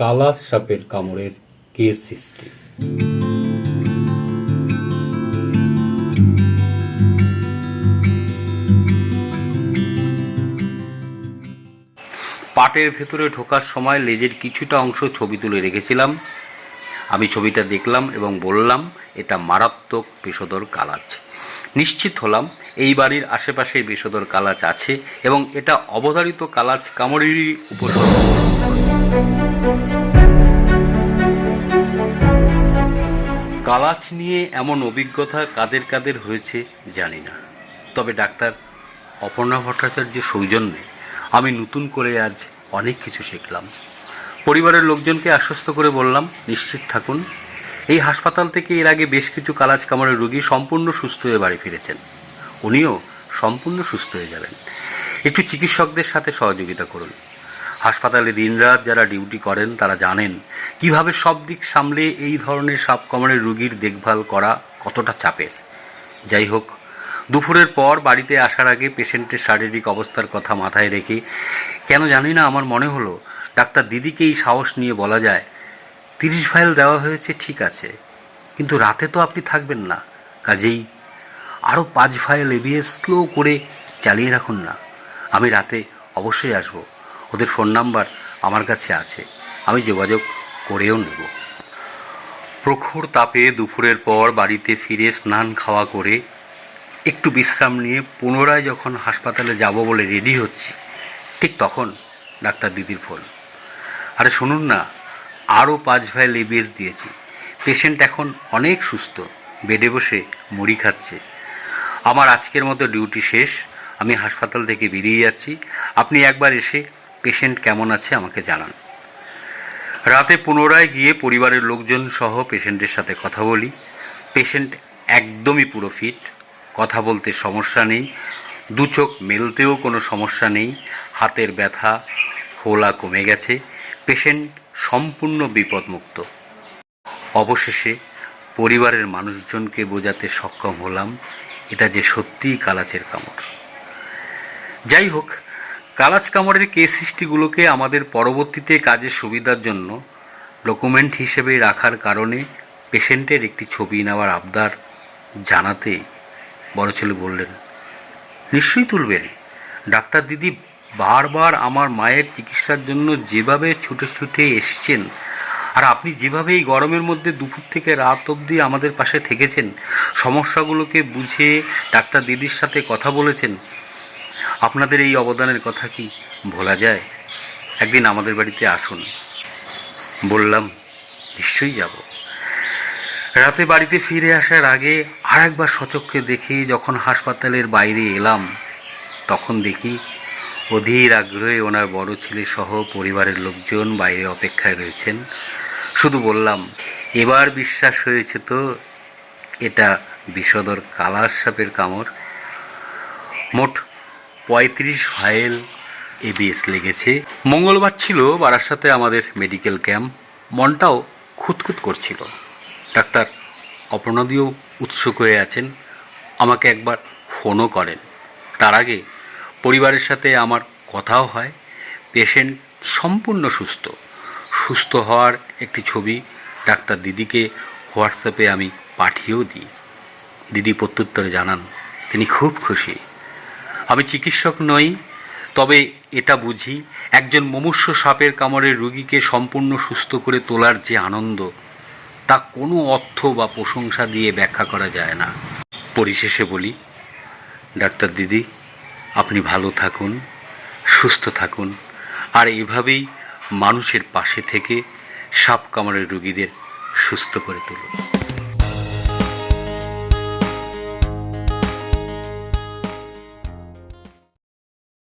কালাস সাপের কামড়ের কেস সৃষ্টি। পাটের ভেতরে ঢোকার সময় লেজের কিছুটা অংশ ছবি তুলে রেখেছিলাম। আমি ছবিটা দেখলাম এবং বললাম, এটা মারাত্মক বিষধর কালাচ। নিশ্চিত হলাম, এই বাড়ির আশেপাশে বিষধর কালাচ আছে এবং এটা অবধারিত কালাচ কামড়েরই উপসর্গ কালাচ নিয়ে এমন অভিজ্ঞতা কাদের কাদের হয়েছে জানি না। তবে ডাক্তার, অপর্ণা ভট্টাচার্যের সৌজন্যে আমি নতুন করে আজ অনেক কিছু শিখলাম। পরিবারের লোকজনকে আশ্বস্ত করে বললাম, নিশ্চিত থাকুন, এই হাসপাতাল থেকে এর আগে বেশ কিছু কালাচ কামড়ের রোগী সম্পূর্ণ সুস্থ হয়ে বাড়ি ফিরেছেন। উনিও সম্পূর্ণ সুস্থ হয়ে যাবেন। একটু চিকিৎসকদের সাথে সহযোগিতা করুন। হাসপাতালে দিনরাত যারা ডিউটি করেন, তারা জানেন কীভাবে সব দিক সামলে এই ধরনের সাপ কামড়ের রোগীর দেখভাল করা কতটা চাপের। যাই হোক, দুপুরের পর বাড়িতে আসার আগে পেশেন্টের শারীরিক অবস্থার কথা মাথায় রেখে কেন জানি না আমার মনে হলো, ডাক্তার দিদিকে এই সাহস নিয়ে বলা যায়, তিরিশ ফাইল দেওয়া হয়েছে, ঠিক আছে, কিন্তু রাতে তো আপনি থাকবেন না, কাজেই আরও পাঁচ ফাইল এবিএস স্লো করে চালিয়ে রাখুন না। আমি রাতে অবশ্যই আসব। ওদের ফোন নাম্বার আমার কাছে আছে। আমি যোগাযোগ করেও নেব। প্রখর তাপে দুপুরের পর বাড়িতে ফিরে স্নান খাওয়া করে একটু বিশ্রাম নিয়ে পুনরায় যখন হাসপাতালে যাব বলে রেডি হচ্ছি, ঠিক তখন ডাক্তার দিদির ফোন। আরে শুনুন না, আরও পাঁচ ভাইল এবিএস দিয়েছি। পেশেন্ট এখন অনেক সুস্থ, বেডে বসে মুড়ি খাচ্ছে। আমার আজকের মতো ডিউটি শেষ, আমি হাসপাতাল থেকে বেরিয়ে যাচ্ছি। আপনি একবার এসে পেশেন্ট কেমন আছে আমাকে জানান। রাতে পুনরায় গিয়ে পরিবারের লোকজন সহ পেশেন্টের সাথে কথা বলি। পেশেন্ট একদমই পুরো ফিট কথা বলতে সমস্যা নেই, দু চোখ মেলতেও কোনো সমস্যা নেই, হাতের ব্যথা ফোলা কমে গেছে পেশেন্ট সম্পূর্ণ বিপদমুক্ত। অবশেষে পরিবারের মানুষজনকে বোঝাতে সক্ষম হলাম, এটা যে সত্যিই কালাচের কামড়। যাই হোক কালাচ কামড়ের কেস হিস্ট্রিগুলোকে আমাদের পরবর্তীতে কাজের সুবিধার জন্য ডকুমেন্ট হিসেবে রাখার কারণে পেশেন্টের একটি ছবি নেওয়ার আবদার জানাতে বড় ছেলে বললেন, নিশ্চয়ই তুলবেন। ডাক্তার দিদি বারবার আমার মায়ের চিকিৎসার জন্য যেভাবে ছুটে ছুটে এসছেন আর আপনি যেভাবে এই গরমের মধ্যে দুপুর থেকে রাত অবধি আমাদের পাশে থেকেছেন, সমস্যাগুলোকে বুঝে ডাক্তার দিদির সাথে কথা বলেছেন আপনাদের এই অবদানের কথা কি ভোলা যায়? একদিন আমাদের বাড়িতে আসুন। বললাম, নিশ্চয়ই যাব। রাতে বাড়িতে ফিরে আসার আগে আর একবার সচক্ষে দেখি যখন হাসপাতালের বাইরে এলাম, তখন দেখি অধীর আগ্রহে ওনার বড় ছেলে সহ পরিবারের লোকজন বাইরে অপেক্ষায় রয়েছেন। শুধু বললাম, এবার বিশ্বাস হয়েছে তো, এটা বিষদর কালার সাপের কামড়। মোট পঁয়ত্রিশ ফাইল এবিএস লেগেছে। মঙ্গলবার ছিল বারাসাতে আমাদের মেডিকেল ক্যাম্প। মনটাও খুঁতখুত করছিল। ডাক্তার অপর্ণাদিও উৎসুক হয়ে আছেন। আমাকে একবার ফোনও করেন। তার আগে পরিবারের সাথে আমার কথাও হয়। পেশেন্ট সম্পূর্ণ সুস্থ। সুস্থ হওয়ার একটি ছবি ডাক্তার দিদিকে হোয়াটসঅ্যাপে আমি পাঠিয়েও দিই। দিদি প্রত্যুত্তরে জানান, তিনি খুব খুশি। আমি চিকিৎসক নই, তবে এটা বুঝি, একজন মুমূর্ষ সাপের কামড়ের রুগীকে সম্পূর্ণ সুস্থ করে তোলার যে আনন্দ, তা কোনো অর্থ বা প্রশংসা দিয়ে ব্যাখ্যা করা যায় না। পরিশেষে বলি, ডাক্তার দিদি, আপনি ভালো থাকুন, সুস্থ থাকুন, আর এভাবেই মানুষের পাশে থেকে সাপ কামড়ের রুগীদের সুস্থ করে তুলুন।